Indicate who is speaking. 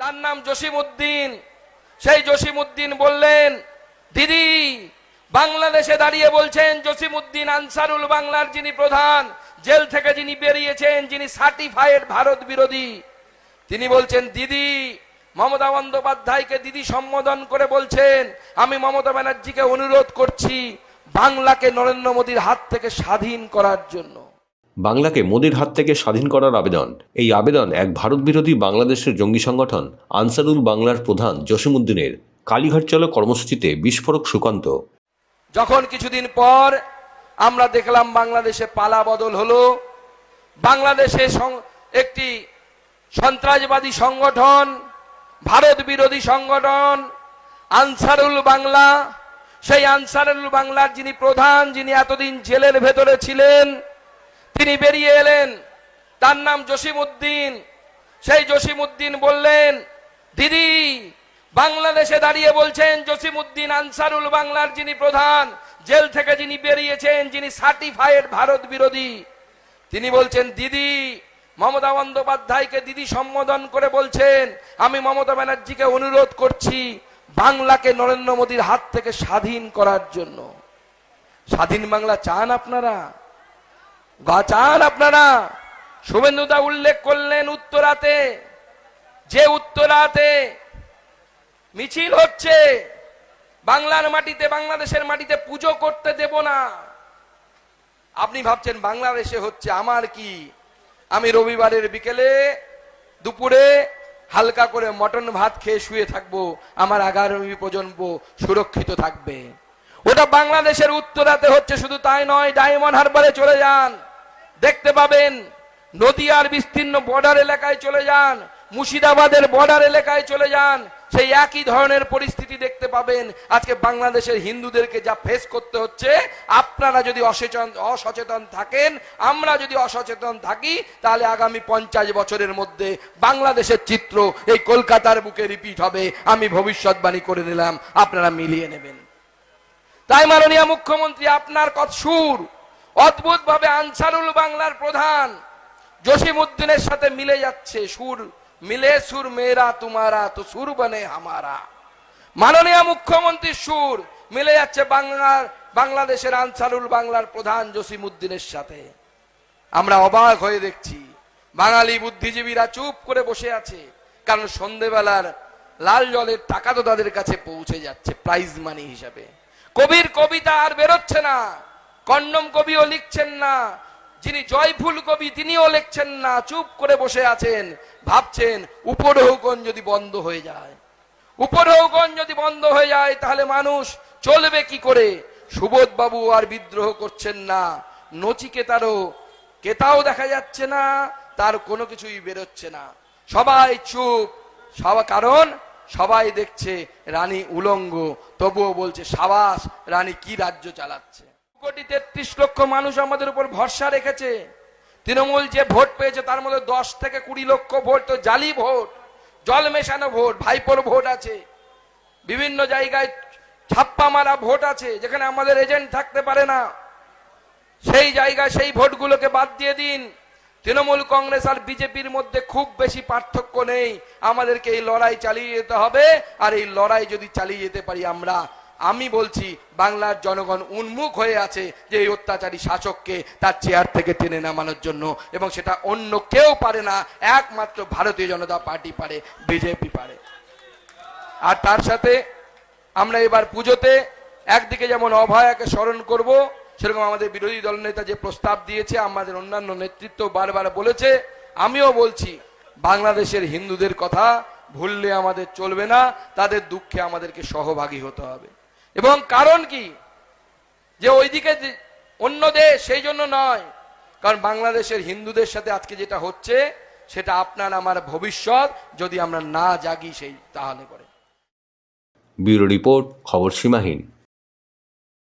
Speaker 1: তার নাম জসিম উদ্দিন সেই জসিম উদ্দিন বললেন, দিদি, বাংলাদেশে দাঁড়িয়ে বলছেন জসিম উদ্দিন আনসারুল বাংলার যিনি প্রধান, জেল থেকে যিনি বেরিয়েছেন, যিনি সার্টিফাইড ভারত বিরোধী। তিনি বলছেন, দিদি, মমতা বন্দ্যোপাধ্যায়কে দিদি সম্বোধন করে বলছেন, আমি মমতা ব্যানার্জিকে অনুরোধ করছি বাংলাকে নরেন্দ্র মোদীর হাত থেকে স্বাধীন করার জন্য।
Speaker 2: বাংলাকে মোদির হাত থেকে স্বাধীন করার আবেদন। এই আবেদন এক ভারত বিরোধী বাংলাদেশের জঙ্গি সংগঠন আনসারুল বাংলার প্রধান জসিমউদ্দিনের কালীঘাট চলো কর্মসূচিতে বিস্ফোরক সুকান্ত।
Speaker 1: যখন কিছুদিন পর আমরা দেখলাম বাংলাদেশে পালা বদল হলো, বাংলাদেশে একটি সন্ত্রাসবাদী সংগঠন ভারত বিরোধী সংগঠন, আনসারুল বাংলা, সেই আনসারুল বাংলার যিনি প্রধান, যিনি এতদিন জেলের ভেতরে ছিলেন তিনি বেরিয়ে এলেন। তার নাম জসিম উদ্দিন সেই জসিম উদ্দিন বললেন, দিদি, বাংলাদেশে দাঁড়িয়ে বলছেন জসিম উদ্দিন আনসারুল বাংলার যিনি প্রধান, জেল থেকে যিনি বেরিয়েছেন, যিনি সার্টিফাইড ভারত বিরোধী। তিনি বলছেন, দিদি, মমতা বন্দ্যোপাধ্যায়কে দিদি সম্বোধন করে বলছেন, আমি মমতা ব্যানার্জিকে অনুরোধ করছি বাংলাকে নরেন্দ্র মোদীর হাত থেকে স্বাধীন করার জন্য। স্বাধীন বাংলা চান আপনারা? গা চান আপনারা। শুভেন্দুদা উল্লেখ করলেন উত্তরাতে। যে উত্তরাতে মিছিল হচ্ছে, বাংলার মাটিতে, বাংলাদেশের মাটিতে পুজো করতে দেব না। আপনি ভাবছেন বাংলাদেশে হচ্ছে আমার কি? আমি রবিবারের বিকেলে দুপুরে হালকা করে মটন ভাত খেয়ে শুয়ে থাকব, আমার আগামী প্রজন্ম সুরক্ষিত থাকবে। ওটা বাংলাদেশের উত্তরাতে হচ্ছে, শুধু তাই নয়, ডায়মন্ড হারবারে চলে যান। দেখতে পাবেন, নদিয়ার বিস্তীর্ণ বর্ডার এলাকায় চলে যান, মুর্শিদাবাদের বর্ডার এলাকায় চলে যান, সেই একই ধরনের পরিস্থিতি দেখতে পাবেন। আজকে বাংলাদেশের হিন্দুদেরকে যা ফেস করতে হচ্ছে, আপনারা যদি অসচেতন অসচেতন থাকেন, আমরা যদি অসচেতন থাকি, তাহলে আগামী পঞ্চাশ বছরের মধ্যে বাংলাদেশের চিত্র এই কলকাতার বুকে রিপিট হবে। আমি ভবিষ্যৎবাণী করে নিলাম আপনারা মিলিয়ে নেবেন। তাই মাননীয় মুখ্যমন্ত্রী, আপনার কত সুর। অদ্ভুত ভাবে আনসারুল বাংলার প্রধান জসিম উদ্দিনের সাথে মিলে যাচ্ছে সুর। মিলে সুর মেরা তোমারা, তো সুর বনে হামারা। মাননীয় মুখ্যমন্ত্রীর সুর। মিলে যাচ্ছে বাংলার, বাংলাদেশের আনসারুল বাংলার প্রধান জসিম উদ্দিনের সাথে। আমরা অবাক হয়ে দেখছি, বাঙালি বুদ্ধিজীবীরা চুপ করে বসে আছে, কারণ সন্ধেবেলার লাল জলের টাকা তো তাদের কাছে পৌঁছে যাচ্ছে প্রাইজ মানি হিসাবে। কবির কবিতা আর বেরোচ্ছে না। কন্ডম কবিও লিখছেন না, যিনি জয়ফুল কবি তিনিও লিখছেন না, চুপ করে বসে আছেন, ভাবছেন উপরহগণ যদি বন্ধ হয়ে যায়। উপরহগণ যদি বন্ধ হয়ে যায়, তাহলে মানুষ চলবে কি করে? সুবোধ বাবু আর বিদ্রোহ করছেন না, নচিকেতারও কেতাও দেখা যাচ্ছে না, তার কোনো কিছুই বেরোচ্ছে না। সবাই চুপ, সব, কারণ সবাই দেখছে রানী উলঙ্গ, তবুও বলছে সাবাস, রানী কি রাজ্য চালাচ্ছে? কোটি তেত্রিশ লক্ষ মানুষ আমাদের উপর ভরসা রেখেছে। তৃণমূল যে ভোট পেয়েছে, তার মধ্যে দশ থেকে কুড়ি লক্ষ ভোট তো জালি ভোট, জল মেশানো ভোট, ভাইপোর ভোট আছে। বিভিন্ন জায়গায় ছাপ্পা মারা ভোট আছে, যেখানে আমাদের এজেন্ট থাকতে পারে না। সেই জায়গায় সেই ভোটগুলোকে বাদ দিয়ে দিন। তৃণমূল কংগ্রেস আর বিজেপির মধ্যে খুব বেশি পার্থক্য নেই। আমাদেরকে এই লড়াই চালিয়ে যেতে হবে, আর এই লড়াই যদি চালিয়ে যেতে পারি আমরা আমি বলছি, বাংলার জনগণ উন্মুখ হয়ে আছে যে এই অত্যাচারী শাসককে তার চেয়ার থেকে টেনে নামানোর জন্য, এবং সেটা অন্য কেউ পারে না, একমাত্র ভারতীয় জনতা পার্টি পারে, বিজেপি পারে। আর তার সাথে আমরা এবার পুজোতে একদিকে যেমন অভয়াকে স্মরণ করব, সেরকম আমাদের বিরোধী দল নেতা যে প্রস্তাব দিয়েছে, আমাদের অন্যান্য নেতৃত্ব বারবার বলেছে, আমিও বলছি, বাংলাদেশের হিন্দুদের কথা ভুললে আমাদের চলবে না, তাদের দুঃখে আমাদেরকে সহভাগী হতে হবে। এবং কারণ কি? যে ওইদিকে অন্য দেশ, সেই জন্য নয়। কারণ বাংলাদেশের হিন্দুদের সাথে আজকে যেটা হচ্ছে, সেটা আপনার আমার ভবিষ্যৎ। যদি আমরা না জাগি সেই, তাহলে করে
Speaker 2: ব্যুরো রিপোর্ট, খবর সীমাহীন।